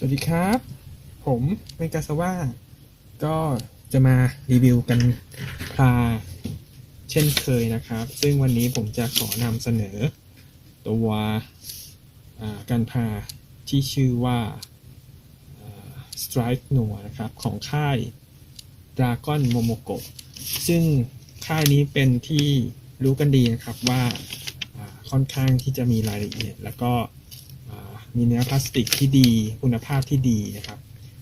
สวัสดีครับ ผมเมกาสว่าก็จะมารีวิวกันพลาเช่นเคยนะครับ ซึ่งวันนี้ผมจะขอนำเสนอ ตัวการพาที่ชื่อว่า Strike n o นะครับของค่าย Dragon Momoko ซึ่งค่ายนี้เป็นที่รู้กันดีนะครับว่าค่อนข้างที่จะมีรายละเอียด แล้วก็ มีเนื้อพลาสติกที่ดี คุณภาพที่ดีนะครับ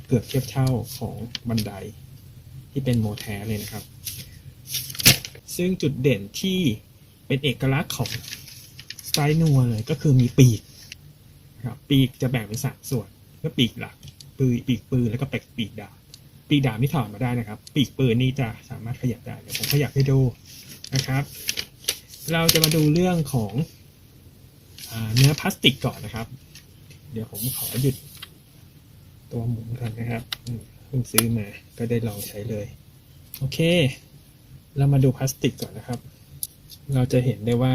เกือบเทียบเท่าของบันไดที่เป็นโมแท้เลยนะครับ ซึ่งจุดเด่นที่เป็นเอกลักษณ์ของสไตล์นัวเลยก็คือมีปีกครับปีกจะแบ่งเป็นสามส่วนก็ปีกหลักปืนปีกปืนแล้วก็ปีกปีกดาบปีกดาบนี่ถอดมาได้นะครับ ปีกปืนนี่จะสามารถขยับได้เดี๋ยวผมขยับให้ดูนะครับ เราจะมาดูเรื่องของอเนื้อพลาสติกก่อนนะครับ เดี๋ยวผมขอหยุด ตัวหมุนก่อนนะครับเพิ่งซื้อมาก็ได้ลองใช้เลย โอเค เรามาดูพลาสติกก่อนนะครับ เราจะเห็นได้ว่า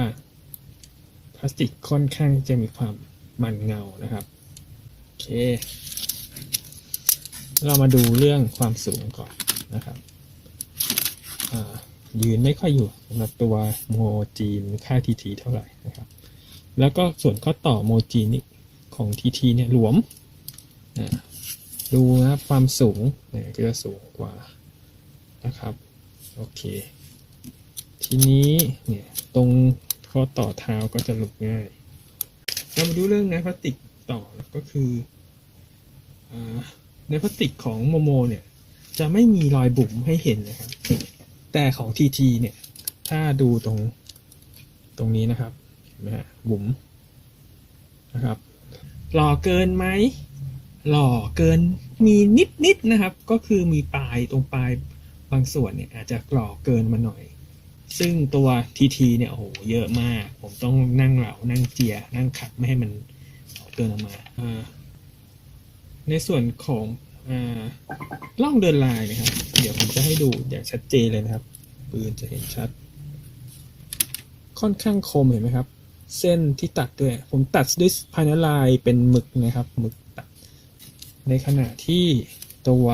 พลาสติกค่อนข้างจะมีความมันเงานะครับ โอเค เรามาดูเรื่องความสูงก่อนนะครับยืนไม่ค่อยอยู่สำหรับตัวโมจีนค่าทีทีเท่าไหร่นะครับ แล้วก็ส่วนข้อต่อโมจีนนี่ ของทีทีเนี่ยหลวมดูนะความสูงเนี่ยก็จะสูงกว่านะครับโอเคทีนี้เนี่ยตรงข้อต่อเท้าก็จะหลุดง่ายเรามาดูเรื่องเนื้อพลาสติกต่อก็คืออาเนื้อพลาสติกของโมโมเนี่ยจะไม่มีรอยบุ๋มให้เห็นนะครับ แต่ของทีทีเนี่ยถ้าดูตรงตรงนี้นะครับเห็นไหมฮะบุ๋มนะครับ หล่อเกินไหมหล่อเกินมีนิดนิดๆนะครับ ก็คือมีปลายตรงปลายบางส่วนเนี่ยอาจจะกรอเกินมาหน่อย ซึ่งตัวทีทีเนี่ยโอ้โหเยอะมาก ผมต้องนั่งเหลานั่งเจีย นั่งขัดไม่ให้มันเกินออกมาในส่วนของอล่องเดินลายนะครับ เดี๋ยวผมจะให้ดูอย่างชัดเจนเลยนะครับ ปืนจะเห็นชัด ค่อนข้างคมเห็นไหมครับ เส้นที่ตัดด้วย ผมตัดด้วยพานาลายเป็นหมึกนะครับหมึกตัด ในขณะที่ตัว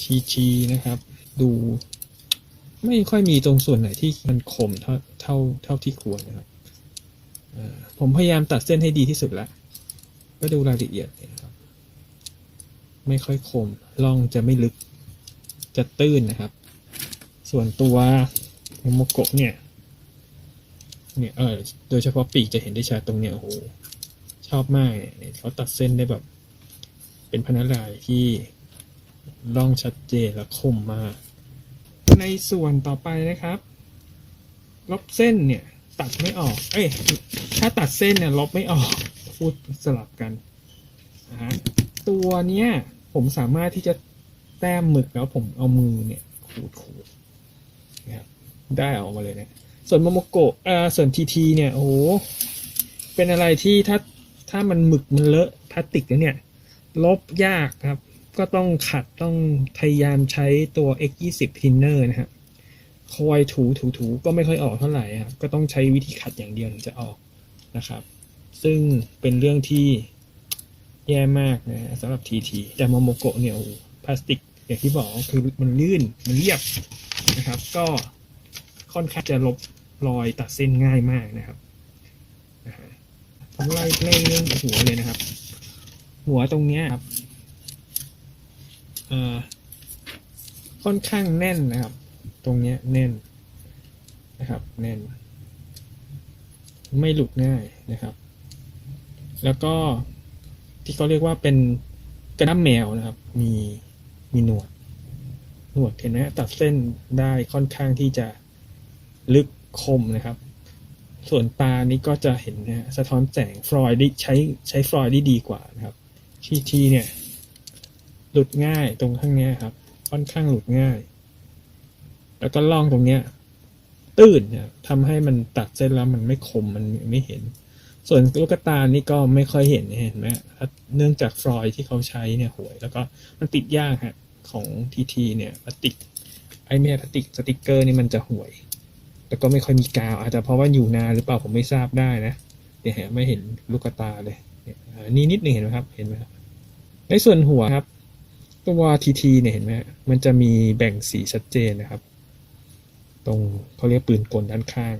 ทีทีนะครับ ดูไม่ค่อยมีตรงส่วนไหนที่มันคมเท่าเท่าเท่าที่ควรนะครับผมพยายามตัดเส้นให้ดีที่สุดแล้ว ก็ดูรายละเอียดเนี่ยนะครับ ไม่ค่อยคมล่องจะไม่ลึกจะตื้นนะครับ ส่วนตัวโมโกะเนี่ย เนี่ยเออโดยเฉพาะปีกจะเห็นได้ชัดตรงเนี้ยโอ้โหชอบมากเนี่ยเขาตัดเส้นได้แบบ เป็นพนักลายที่ล่องชัดเจนและคมมาก ในส่วนต่อไปนะครับลบเส้นเนี่ยตัดไม่ออก เอ้ย ถ้าตัดเส้นเนี่ยลบไม่ออก พูดสลับกันนะฮะตัวเนี้ยผมสามารถที่จะแต้มหมึกแล้วผมเอามือเนี่ยขูดขูดนะครับได้ออกมาเลยเนี่ย ส่วนโมโมโกะเอ่อส่วนทีทีเนี่ยโอ้โหเป็นอะไรที่ถ้าถ้ามันหมึกมันเลอะพลาสติกแล้วเนี่ย ลบยากครับ ก็ต้องขัดต้องพยายามใช้ตัว X20 cleaner นะฮะคอยถูถูถูก็ไม่ค่อยออกเท่าไหร่ครับก็ต้องใช้วิธีขัดอย่างเดียวถึงจะออกนะครับ ซึ่งเป็นเรื่องที่แย่มากนะฮะสำหรับ TT แต่โมโมโกะเนี่ยโอ้โหพลาสติกอย่างที่บอกคือมันลื่นมันเรียบนะครับ ก็ค่อนข้างจะลบ รอยตัดเส้นง่ายมากนะครับผมไล่ไล่เรื่องหัวเลยนะครับ หัวตรงเนี้ยครับค่อนข้างแน่นนะครับ ตรงเนี้ยแน่นนะครับ แน่น ไม่หลุดง่ายนะครับ แล้วก็ที่เขาเรียกว่าเป็นกระด้ามแมวนะครับ มีมีหนวดหนวดเห็นไหมตัดเส้นได้ค่อนข้างที่จะลึก คมนะครับ ส่วนตานี้ก็จะเห็นนะฮะสะท้อนแสงฟลอยด์ใช้ใช้ฟลอยด์ได้ดีกว่านะครับทีทีเนี่ยหลุดง่ายตรงข้างเนี้ยครับ ค่อนข้างหลุดง่าย แล้วก็ล่องตรงเนี้ยตื้นเนี่ยทำให้มันตัดเส้นแล้วมันไม่คมมันไม่เห็น ส่วนลูกตานี่ก็ไม่ค่อยเห็นเห็นไหมเนื่องจากฟลอยด์ที่เขาใช้เนี่ยห่วย แล้วก็มันติดยากฮะของทีทีเนี่ยพลาสติกไอไม่ใช่พลาสติกสติกเกอร์นี่มันจะห่วย แล้วก็ไม่ค่อยมีกาว อาจจะเพราะว่าอยู่นานหรือเปล่าผมไม่ทราบได้นะเดี๋ยวไม่เห็นลูกตาเลยนี่นิดหนึ่งเห็นไหมครับเห็นไหมครับในส่วนหัวครับ ตัวทีทีเนี่ยเห็นไหมมันจะมีแบ่งสีชัดเจนนะครับ ตรงเขาเรียกปืนกลด้านข้าง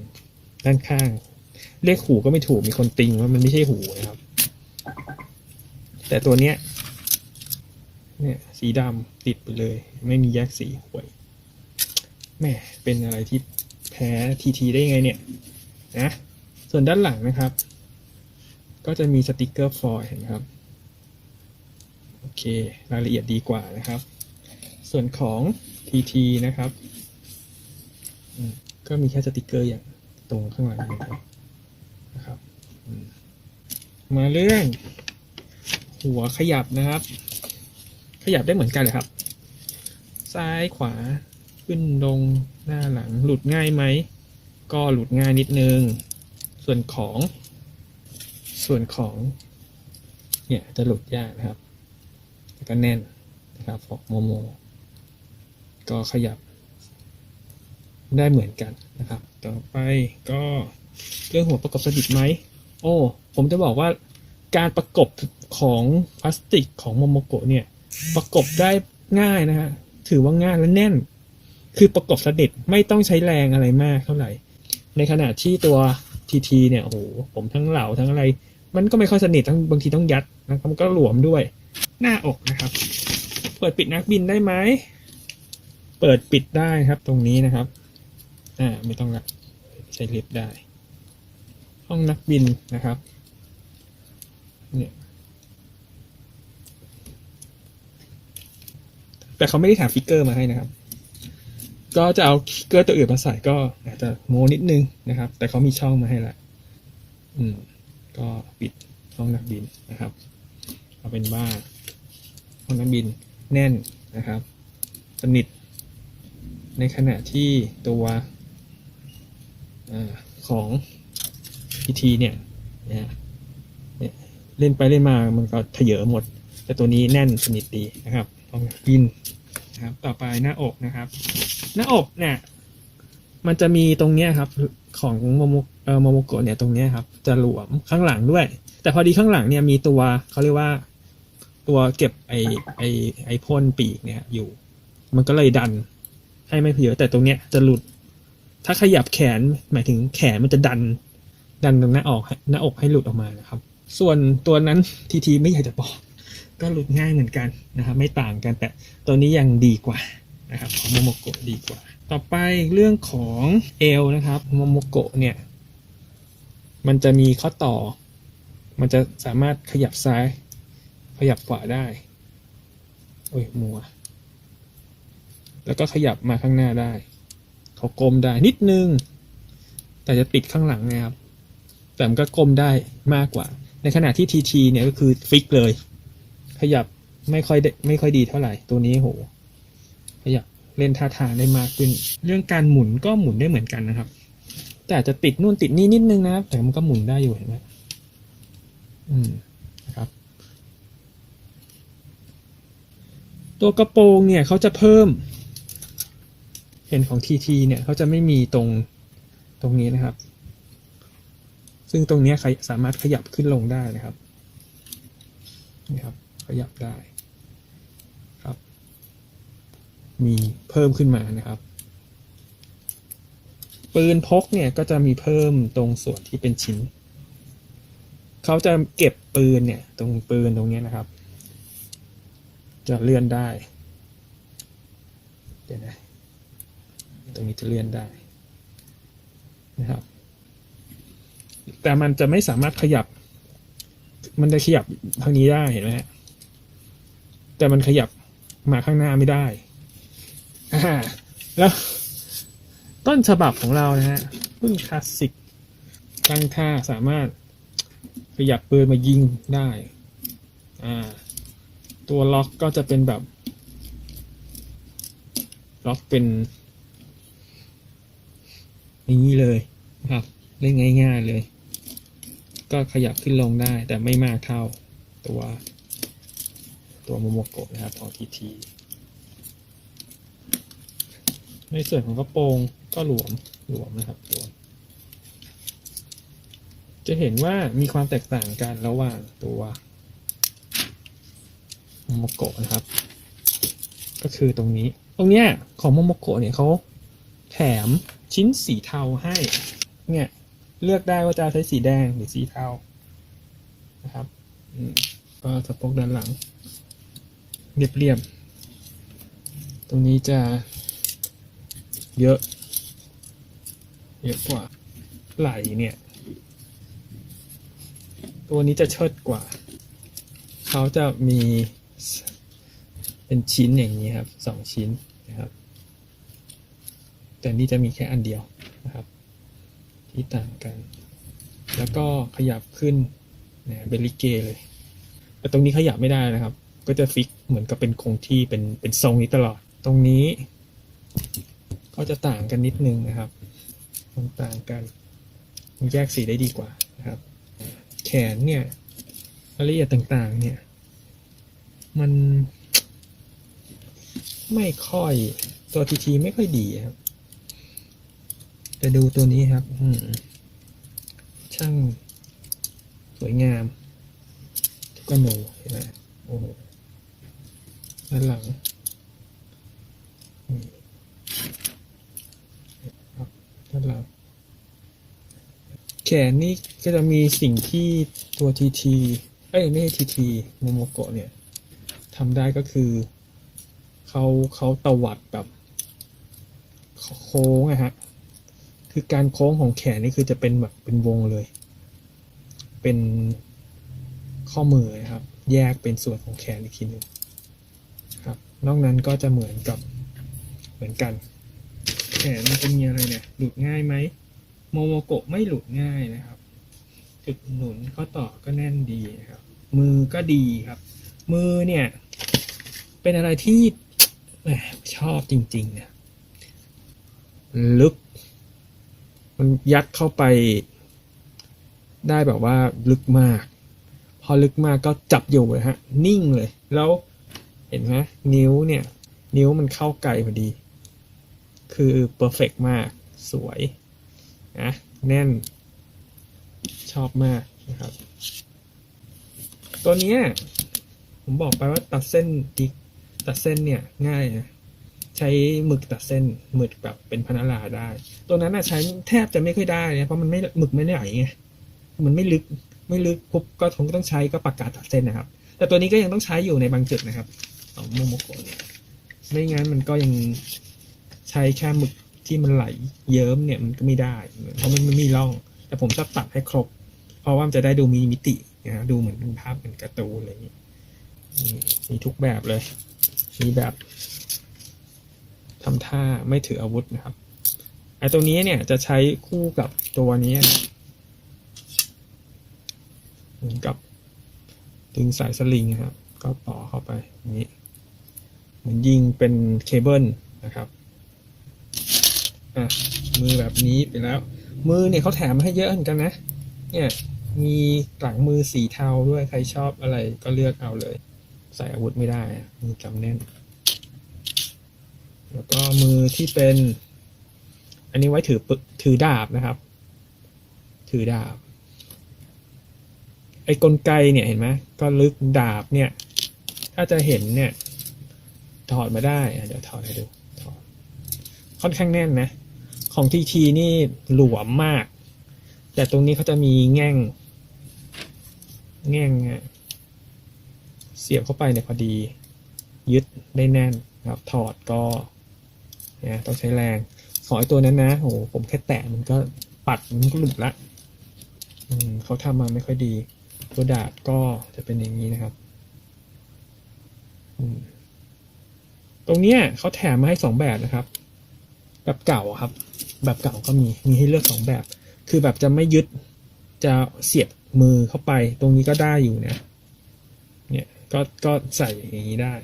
ด้านข้าง เรียกหูก็ไม่ถูกมีคนติงว่ามันไม่ใช่หูนะครับ แต่ตัวเนี้ยเนี่ยสีดำติดไปเลย ไม่มีแยกสีหวยแม่เป็นอะไรที่ พ้ทีทีได้ยังไงเนี่ยนะส่วนด้านหลังนะครับ ก็จะมีสติกเกอร์ฟอยล์เห็นครับโอเครายละเอียดดีกว่านะครับ ส่วนของ TT นะครับก็มีแค่สติกเกอร์อย่างตรงข้างหลังนะครับนะรบมมาเรื่อง หัวขยับนะครับ ขยับได้เหมือนกันเลยครับ ซ้ายขวาขึ้นลง หน้าหลังหลุดง่ายไหม ก็หลุดง่ายนิดนึง ส่วนของ ส่วนของ เนี่ยจะหลุดยากนะครับ แล้วก็แน่นนะครับฟอกโมโม ก็ขยับ ได้เหมือนกันนะครับ ต่อไปก็เรื่องหัวประกอบสนิทไหม โอ้ ผมจะบอกว่าการประกบของพลาสติกของโมโมโกะเนี่ย ประกบได้ง่ายนะฮะ ถือว่าง่ายและแน่น คือประกบสนิทไม่ต้องใช้แรงอะไรมากเท่าไหร่ ในขณะที่ตัวทีทีเนี่ยโอ้โหผมทั้งเหล่าทั้งอะไร มันก็ไม่ค่อยสนิททั้งบางทีต้องยัดนะครับมันก็หลวมด้วย หน้าอกนะครับ เปิดปิดนักบินได้ไหมเปิดปิดได้ครับตรงนี้นะครับอ่าไม่ต้องละใช้ลิฟต์ได้ ห้องนักบินนะครับเนี่ยแต่เขาไม่ได้ถามฟิกเกอร์มาให้นะครับ ก็จะเอาฟิกเกอร์ตัวอื่นมาใส่ก็อาจจะโมนิดนึงนะครับ แต่เขามีช่องมาให้ละอืม ก็ปิดห้องนักบินนะครับ เอาเป็นว่าห้องนักบินแน่นนะครับ สนิท ในขณะที่ตัวอของพีทีเนี่ยนะเนี่ยเล่นไปเล่นมามันก็เถยอหมด แต่ตัวนี้แน่นสนิทดีนะครับห้องนักบิน ครับ ต่อไปหน้าอกนะครับ หน้าอกเนี่ย มันจะมีตรงเนี้ยครับ ของโมโมเอ่อโมโมโกะเนี่ยตรงเนี้ยครับ จะหลวมข้างหลังด้วย แต่พอดีข้างหลังเนี่ยมีตัวเขาเรียกว่าตัวเก็บไอไอไอพ่นปีกเนี่ยอยู่ มันก็เลยดันให้ไม่เพเยอะแต่ตรงเนี้ยจะหลุด ถ้าขยับแขนหมายถึงแขนมันจะดัน ดันตรงหน้าออกหน้าอกให้หลุดออกมานะครับ ส่วนตัวนั้นทีทีไม่อยากจะบอก ก็หลุดง่ายเหมือนกันนะครับไม่ต่างกันแต่ตัวนี้ยังดีกว่านะครับของโมโมโกะดีกว่า ต่อไปเรื่องของเอวนะครับโมโมโกะเนี่ยมันจะมีข้อต่อ มันจะสามารถขยับซ้าย ขยับขวาได้โอ้ยมัว แล้วก็ขยับมาข้างหน้าได้เขากลมได้นิดนึง แต่จะติดข้างหลังนะครับแต่มันก็กลมได้มากกว่า ในขณะที่ทีทีเนี่ยก็คือฟิกเลย ขยับไม่ค่อยไม่ค่อยดีเท่าไหร่ตัวนี้โหขยับเล่นท่าทางได้มากขึ้น เรื่องการหมุนก็หมุนได้เหมือนกันนะครับ แต่อาจจะติดนู่นติดนี่นิดนึงนะครับ แต่มันก็หมุนได้อยู่เห็นไหมอืมนะครับ ตัวกระโปรงเนี่ยเขาจะเพิ่ม เห็นของทีทีเนี่ยเขาจะไม่มีตรงตรงนี้นะครับ ซึ่งตรงนี้ใครสามารถขยับขึ้นลงได้นะครับนี่ครับ ขยับได้ครับ มีเพิ่มขึ้นมานะครับ ปืนพกเนี่ยก็จะมีเพิ่มตรงส่วนที่เป็นชิ้น เขาจะเก็บปืนเนี่ยตรงปืนตรงเนี้ยนะครับ จะเลื่อนได้เดี๋ยวนะตรงนี้จะเลื่อนได้นะครับ แต่มันจะไม่สามารถขยับ มันจะขยับทางนี้ได้เห็นไหมฮะ แต่มันขยับมาข้างหน้าไม่ได้แล้ว ต้นฉบับของเรานะฮะรุ่นคลาสสิกตั้งท่าสามารถขยับปืนมายิงได้อ่าตัวล็อกก็จะเป็นแบบ ล็อกเป็นอย่างนี้เลยนะครับเล่นง่าย ๆเลย ก็ขยับขึ้นลงได้แต่ไม่มากเท่าตัว ตัวโมโมโกะนะครับของทีทีในส่วนของกระโปรงก็หลวมหลวมนะครับหลวจะเห็นว่ามีความแตกต่างกันระหว่างตัวโมโมโกะนะครับ ก็คือตรงนี้ ตรงเนี้ยของโมโมโกะเนี่ยเขาแถมชิ้นสีเทาให้ เนี่ยเลือกได้ว่าจะใช้สีแดงหรือสีเทานะครับอืมก็สะโพกด้านหลัง เรียบๆ ตรงนี้จะเยอะ เยอะกว่าไหลเนี่ย ตัวนี้จะเชิดกว่า เขาจะมีเป็นชิ้นอย่างนี้ครับสองชิ้นนะครับ แต่นี่จะมีแค่อันเดียวนะครับ ที่ต่างกัน แล้วก็ขยับขึ้นเนี่ยเป็นลิเกเลย แต่ตรงนี้ขยับไม่ได้นะครับ ก็จะฟิกเหมือนกับเป็นคงที่เป็นเป็นทรงนี้ตลอด ตรงนี้ ก็จะต่างกันนิดนึงนะครับมันต่างกันมันแยกสีได้ดีกว่านะครับ แขนเนี่ยรายละเอียดต่างๆ เนี่ย มันไม่ค่อยตัวทีทีไม่ค่อยดีครับแต่ดูตัวนี้ครับช่างสวยงามทุกอนูเห็นไหมโอ้โห ด้านหลังครับด้านหลัง แขนนี่ก็จะมีสิ่งที่ตัวทีทีเอ้ยไม่ใช่ทีทีโมโมโกะเนี่ยทำได้ก็คือเขาเขาตวัดแบบโค้งอะฮะ คือการโค้งของแขนนี่คือจะเป็นแบบเป็นวงเลย เป็นข้อมือนะครับ แยกเป็นส่วนของแขนอีกทีหนึ่ง นอกนั้นก็จะเหมือนกับเหมือนกันแขนมันจะมีอะไรเนี่ย หลุดง่ายไหมโมโมโกะไม่หลุดง่ายนะครับ จุดหนุนข้อต่อก็แน่นดีนะครับ มือก็ดีครับ มือเนี่ย เป็นอะไรที่ชอบจริงๆนะลึก มันยัดเข้าไป ได้แบบว่าลึกมาก พอลึกมากก็จับอยู่เลยฮะ นิ่งเลย แล้ว เห็นไหมนิ้วเนี่ย นิ้วมันเข้าไกลพอดี คือเพอร์เฟกมากสวยนะแน่น ชอบมากนะครับ ตัวเนี้ยผมบอกไปว่าตัดเส้นอีกตัดเส้นเนี่ยง่ายนะใช้หมึกตัดเส้นหมึกแบบเป็นพนาลาได้ ตัวนั้นนะใช้แทบจะไม่ค่อยได้นะเพราะมันไม่หมึกไม่ไหลไงมันไม่ลึกไม่ลึกปุ๊บก็คงต้องใช้ก็ปากกาตัดเส้นนะครับ แต่ตัวนี้ก็ยังต้องใช้อยู่ในบางจุดนะครับ ของโมโมโกะเนี่ยไม่งั้นมันก็ยังใช้แค่หมึกที่มันไหลเยิ้มเนี่ยมันก็ไม่ได้ เพราะมันไม่มีร่อง แต่ผมชอบตัดให้ครบ เพราะว่ามันจะได้ดูมีมิตินะดูเหมือนเป็นภาพเป็นการ์ตูนอะไรอย่างนี้มีทุกแบบเลย มีแบบทำท่าไม่ถืออาวุธนะครับไอ้ตัวนี้เนี่ยจะใช้คู่กับตัวนี้เหมือนกับดึงสายสลิงนะครับ ก็ต่อเข้าไปนี้ เหมือนยิงเป็นเคเบิลนะครับอะมือแบบนี้ไปแล้ว มือเนี่ยเขาแถมมาให้เยอะเหมือนกันนะ เนี่ยมีหลังมือสีเทาด้วยใครชอบอะไรก็เลือกเอาเลย ใส่อาวุธไม่ได้มีกำแน่น แล้วก็มือที่เป็น อันนี้ไว้ถือปึกถือดาบนะครับ ถือดาบ ไอ้กลไกเนี่ยเห็นไหมก็ลึกดาบเนี่ย ถ้าจะเห็นเนี่ย ถอดมาได้เดี๋ยวถอดให้ดูถอดค่อนข้างแน่นนะ ของทีทีนี่หลวมมาก แต่ตรงนี้เขาจะมีแง่ง แง่งเสียบเข้าไปเนี่ยพอดี ยึดได้แน่นนะครับ ถอดก็เนี่ยต้องใช้แรงของไอตัวนั้นนะโอ้โหผมแค่แตะมันก็ปัดมันก็หลุดละอืมเขาทำมาไม่ค่อยดี ตัวดาบก็จะเป็นอย่างนี้นะครับ อืม ตรงเนี้ยเขาแถมมาให้สองแบบนะครับ แบบเก่าครับ แบบเก่าก็มีมีให้เลือกสองแบบ คือแบบจะไม่ยึดจะเสียบมือเข้าไป ตรงนี้ก็ได้อยู่นี่ยเนี่ยก็ก็ใส่อย่างนี้ได้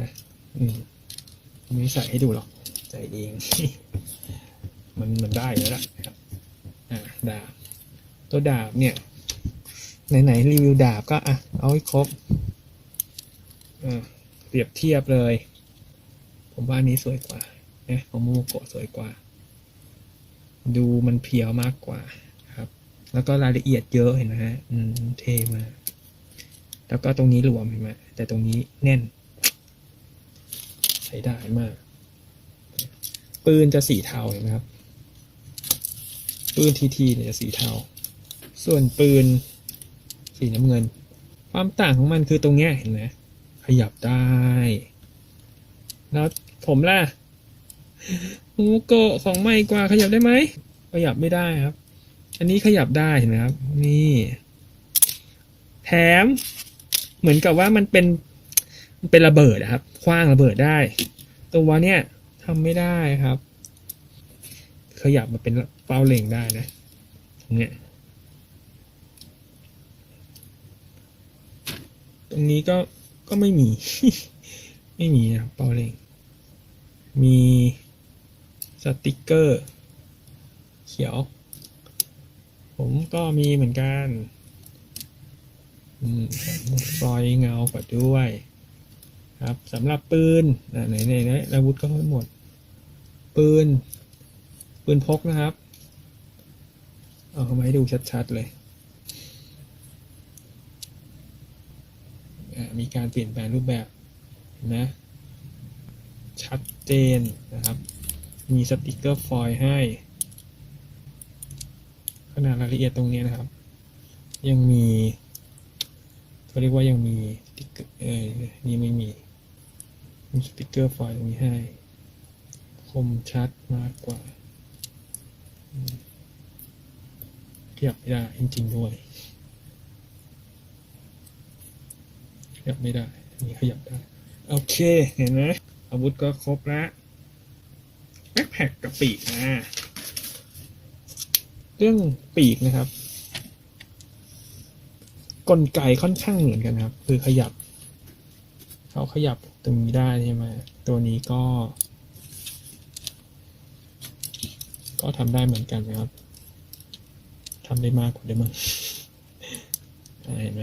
นะอืมไม่ใส่ให้ดูหรอกใส่เองมันมันได้แล้วล่ะครับอ่าดาบตัวดาบเนี่ยไหนๆรีวิวดาบก็อะเอาให้ครบอ่า รียบเทียบเลย ผมว่านี้สวยกว่านะของโมโมโกะสวยกว่า ดูมันเพียวมากกว่าครับ แล้วก็รายละเอียดเยอะเห็นไหมฮะอืมเทมาแล้วก็ตรงนี้หลวมเห็นไหมแต่ตรงนี้แน่น ใช้ได้มาก ปืนจะสีเทาเห็นไหมครับปืนทีทีเนี่ยจะสีเทา ส่วนปืนสีน้ำเงิน ความต่างของมันคือตรงเนี้ยเห็นไหม ขยับได้ แล้วผมล่ะฮูโกะของใหม่กว่าขยับได้ไหม ขยับไม่ได้ครับ อันนี้ขยับได้เห็นไหมครับ นี่ แถม เหมือนกับว่ามันเป็นมันเป็นระเบิดอะครับ คว้างระเบิดได้ ตัวเนี้ยทำไม่ได้ครับ ขยับมาเป็นเป้าเล็งได้นะตรงเนี้ยตรงนี้ก็ ก็ไม่มี ไม่มีนะเป้าเล็งมีสติกเกอร์ เขียว ผมก็มีเหมือนกันอืมซอยเงากว่าด้วย ครับสำหรับปืนอะไหนไหนไหนอาวุธก็ไม่หมด ปืน ปืนพกนะครับ เอามาให้ดูชัด ๆ เลยอะ มีการเปลี่ยนแปลงรูปแบบนไหมชัดเจนนะครับ มีสติกเกอร์ฟอยล์ให้ ขนาดรายละเอียดตรงนี้นะครับ ยังมีเขาเรียกว่ายังมีสติกเกอร์เออนี่ไม่มีมีสติกเกอร์ฟอยล์ตรงนี้ให้ คมชัดมากกว่าอืมขยับไม่ได้จริงๆด้วยข ยับไม่ได้อันนี้ขยับได้ โอเคเห็นไหมอาวุธก็ครบแล้วแบ็คแพ็คกับปีกนะเรื่องปีกนะครับ กลไกค่อนข้างเหมือนกันครับ คือขยับเขาขยับตรงนี้ได้ใช่ไหมตัวนี้ก็ ก็ทำได้เหมือนกันนะครับทำได้มากกว่าได้มั้งเห็นไหม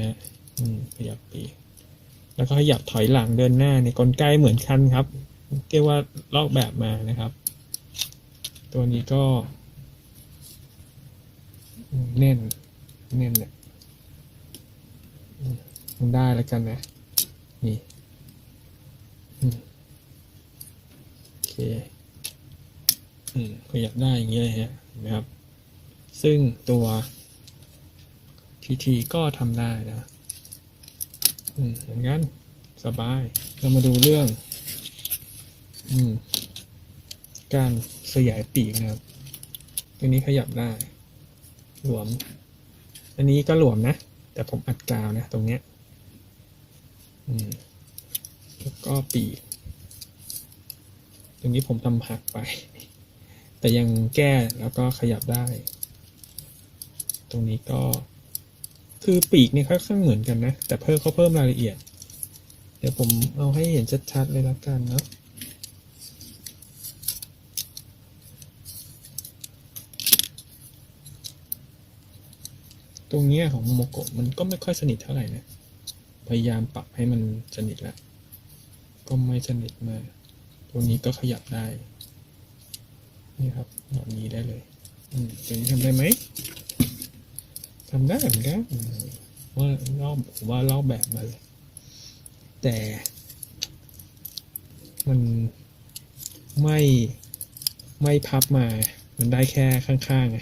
ขยับปีก แล้วก็ขยับถอยหลังเดินหน้าเนี่ยกลไกเหมือนกันครับเรียกว่าลอกแบบมานะครับ ตัวนี้ก็แน่นแน่นเนี่ยมันได้แล้วกันนะ นี่โอเคอืมขยับได้อย่างเงี้ยเลยฮะเห็นไหมครับ ซึ่งตัวทีทีก็ทำได้นะ อืมเหมือนกันสบาย เรามาดูเรื่อง อืม การขยายปีกนะครับ ตัวนี้ขยับได้ หลวม อันนี้ก็หลวมนะ แต่ผมอัดกาวนะ ตรงเนี้ย อืม แล้วก็ปีก ตรงนี้ผมทำหักไป แต่ยังแก้แล้วก็ขยับได้ ตรงนี้ก็ คือปีกเนี่ยค่อนข้างเหมือนกันนะ แต่เพิ่มเขาเพิ่มรายละเอียด เดี๋ยวผมเอาให้เห็นชัดๆเลยละกันเนาะตรงเนี้ยของโมโกะมันก็ไม่ค่อยสนิทเท่าไหร่นะ พยายามปรับให้มันสนิทล้วก็ไม่สนิทมากตรงนี้ก็ขยับได้ นี่ครับแบบนี้ได้เลย อืมตัวนี้ทำได้ไหม ทำได้เหมือนกันอืมว่าลอกผมว่าลอกแบบมาเลย แต่ มันไม่ไม่พับมา มันได้แค่ข้างๆไง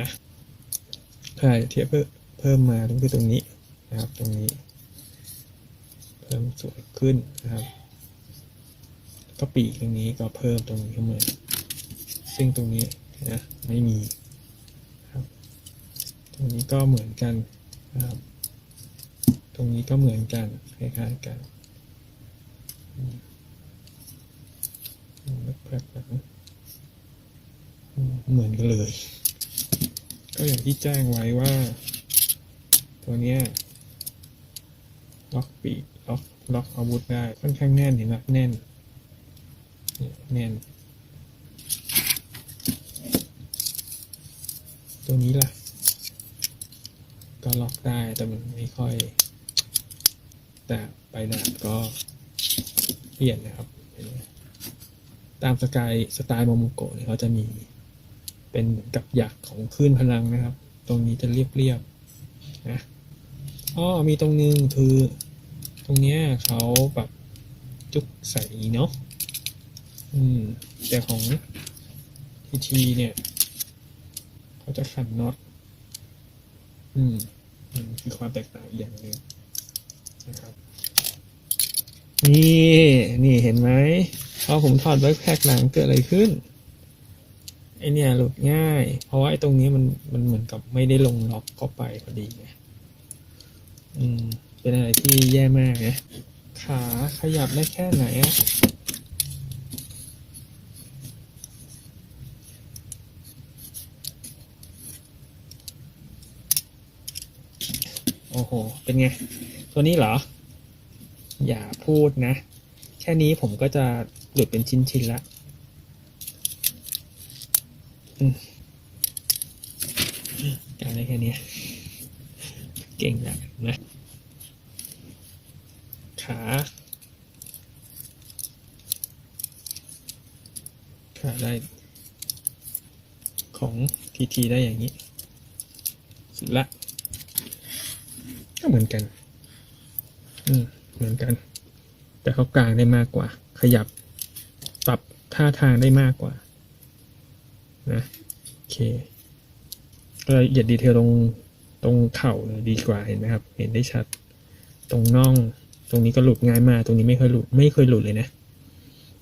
นะใช่เทียบเพิ่มมาตรงคือตรงนี้นะครับ ตรงนี้ เพิ่มสวยขึ้นนะครับก็ปีกตรงนี้ก็เพิ่มตรงนี้ขึ้นมาซึ่งตรงนี้นะไม่มี ตรงนี้ก็เหมือนกันนะครับตรงนี้ก็เหมือนกันคล้ายๆกันแล้วแพ็คหลังเหมือนกันเลย ก็อย่างที่แจ้งไว้ว่า ตัวเนี้ยล็อกปีกล็อกล็อกอาวุธได้ค่อนข้างแน่นเห็นไหมแน่นแน่น ตัวนี้ล่ะ ก็ล็อกได้แต่มันไม่ค่อย แต่ไปดาบก็เปลี่ยนนะครับ ตามสกายสไตล์โมโมโกะเนี่ยเขาจะมีเป็นเหมือนกับหยักของคลื่นพลังนะครับ ตรงนี้จะเรียบๆนะอ๋อมีตรงนึงคือตรงเนี้ยเขาแบบจุกใส่เนาะอืม แต่ของทีทีเนี่ย เขาจะขันน็อตอืม คือความแตกต่างอีกอย่างหนึ่งนะครับ นี่นี่เห็นไหมพอผมถอดแบ็คแพ็คหลังเกิดอะไรขึ้นไอเนี่ยหลุดง่าย เพราะว่าไอตรงนี้มันมันเหมือนกับไม่ได้ลงล็อกเข้าไปพอดีไงอืมเป็นอะไรที่แย่มากนะขาขยับได้แค่ไหนอะ โอ้โห เป็นไง ตัวนี้เหรอ อย่าพูดนะ แค่นี้ผมก็จะหลุดเป็นชิ้นๆละอืมการได้แค่นี้ เก่งแล้วนะ ขา ขาได้ ของทีทีได้อย่างนี้ สุดละ ก็เหมือนกัน อืมเหมือนกัน แต่เขากลางได้มากกว่า ขยับปรับท่าทางได้มากกว่า นะโอเครายละเอียดดีเทลตรงตรงเข่าเนี่ยดีกว่าเห็นไหมครับ เห็นได้ชัด ตรงน่อง ตรงนี้ก็หลุดง่ายมาก ตรงนี้ไม่เคยหลุดไม่เคยหลุดเลยนะ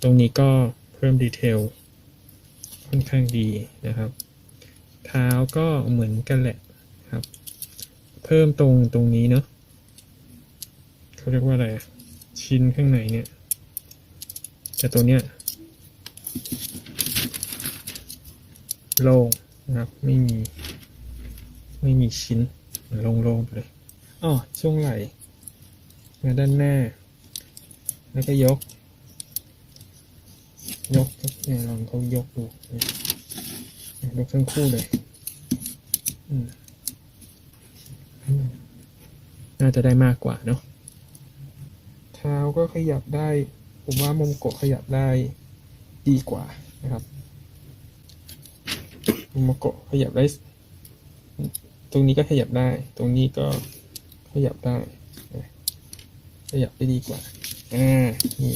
ตรงนี้ก็เพิ่มดีเทลค่อนข้างดีนะครับ เท้าก็เหมือนกันแหละครับ เพิ่มตรงตรงนี้เนาะเขาเรียกว่าอะไรชิ้นข้างในเนี่ยแต่ตัวเนี้ยโล่งนะครับไม่มี ไม่มีชิ้นโล่งๆไปเลยอ๋อช่วงไหล่มาด้านหน้า แล้วก็ยก ยกเนี่ยลองเขายกดูยกทั้งคู่เลย อืม น่าจะได้มากกว่าเนาะเท้าก็ขยับได้ ผมว่ามมโกะขยับได้ดีกว่านะครับมมโกะขยับได้ ตรงนี้ก็ขยับได้ ตรงนี้ก็ขยับได้ ขยับได้ดีกว่า อ่า นี่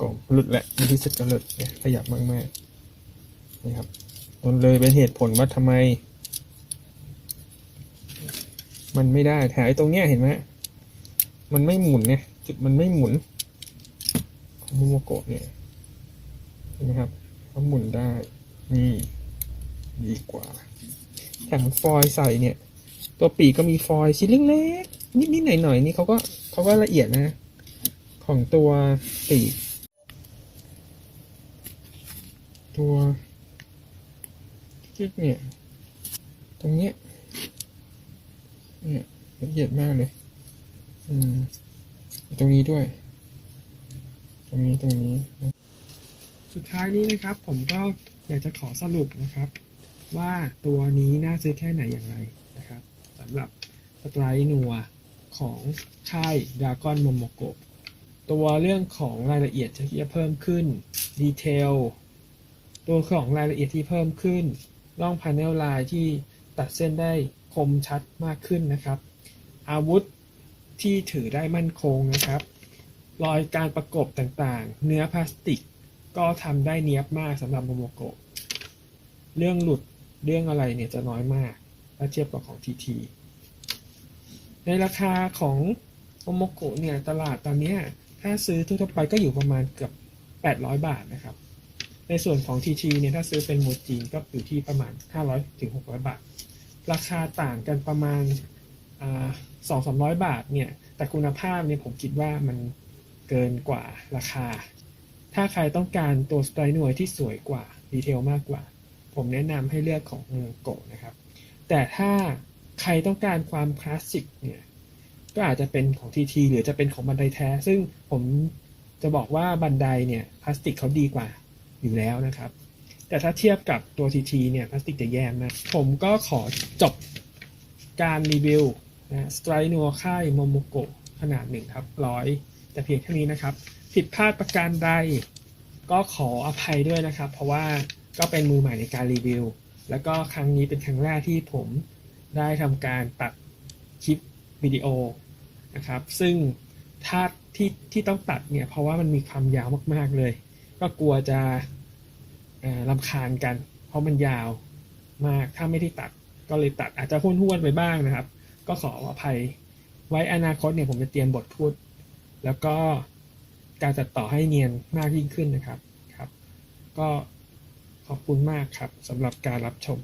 กลมๆหลุดแหละในที่สุดก็หลุดเนี่ยขยับมากๆนี่ครับมันเลยเป็นเหตุผลว่าทำไม มันไม่ได้แถวไอ้ตรงเนี้ยเห็นไหมมันไม่หมุนเนี่ยจุดมันไม่หมุนของโมโมโกะเนี่ยเห็นไหมครับเขาหมุนได้นี่ดีกว่าแถมฟอยล์ใส่เนี่ย ตัวปีกก็มีฟอยล์ชิ้นเล็กๆนิดๆหน่อยๆนี่เขาก็เขาก็ละเอียดนะ ของตัวปีก ตัวจิ๊กเนี่ย ตรงเนี้ย เนี่ยละเอียดมากเลย อืม ตรงนี้ด้วย ตรงนี้ตรงนี้ สุดท้ายนี้นะครับ ผมก็อยากจะขอสรุปนะครับ ว่าตัวนี้น่าซื้อแค่ไหนอย่างไรนะครับสำหรับสไตร์นัวของค่ายดากอนโมโมโกตัวเรื่องของรายละเอียดที่จะเพิ่มขึ้นดีเทลตัวของรายละเอียดที่เพิ่มขึ้นร่องพาเนลไลายที่ตัดเส้นได้ คมชัดมากขึ้นนะครับ อาวุธที่ถือได้มั่นคงนะครับ รอยการประกบต่างๆ เนื้อพลาสติกก็ทำได้เนียบมากสำหรับโมโมโกะเรื่องหลุดเรื่องอะไรเนี่ยจะน้อยมากถ้าเทียบกับของทีทีในราคาของโมโมโกะเนี่ยตลาดตอนนี้ถ้าซื้อทั่วไปก็อยู่ประมาณเกือบ 800 บาทนะครับ ในส่วนของทีทีเนี่ยถ้าซื้อเป็นโมจีนก็อยู่ที่ประมาณ 500ถึง600 บาท ราคาต่างกันประมาณสองสามร้อยบาทเนี่ย แต่คุณภาพเนี่ยผมคิดว่ามันเกินกว่าราคา ถ้าใครต้องการตัวสไตล์หน่วยที่สวยกว่าดีเทลมากกว่า ผมแนะนำให้เลือกของโมโกนะครับ แต่ถ้าใครต้องการความคลาสสิกเนี่ยก็อาจจะเป็นของทีทีหรือจะเป็นของบันไดแท้ ซึ่งผมจะบอกว่าบันไดเนี่ยพลาสติกเขาดีกว่าอยู่แล้วนะครับ แต่ถ้าเทียบกับตัวทีทีเนี่ยพลาสติกจะแย่มากผมก็ขอจบการรีวิวนะสไตรนัวค่ายโมโมโกะขนาดหนึ่งครับร้อยแต่เพียงแค่นี้นะครับ ผิดพลาดประการใด ก็ขออภัยด้วยนะครับ เพราะว่าก็เป็นมือใหม่ในการรีวิว แล้วก็ครั้งนี้เป็นครั้งแรกที่ผมได้ทำการตัดคลิปวิดีโอนะครับ ซึ่งถ้าที่ที่ต้องตัดเนี่ยเพราะว่ามันมีความยาวมากๆเลย ก็กลัวจะ ลำคาญกัน เพราะมันยาวมากถ้าไม่ได้ตัดก็เลยตัดอาจจะห้วนๆไปบ้างนะครับ ก็ขออภัย ไว้อนาคตเนี่ยผมจะเตรียมบทพูด แล้วก็การตัดต่อให้เนียนมากยิ่งขึ้นนะครับครับ ก็ขอบคุณมากครับสำหรับการรับชม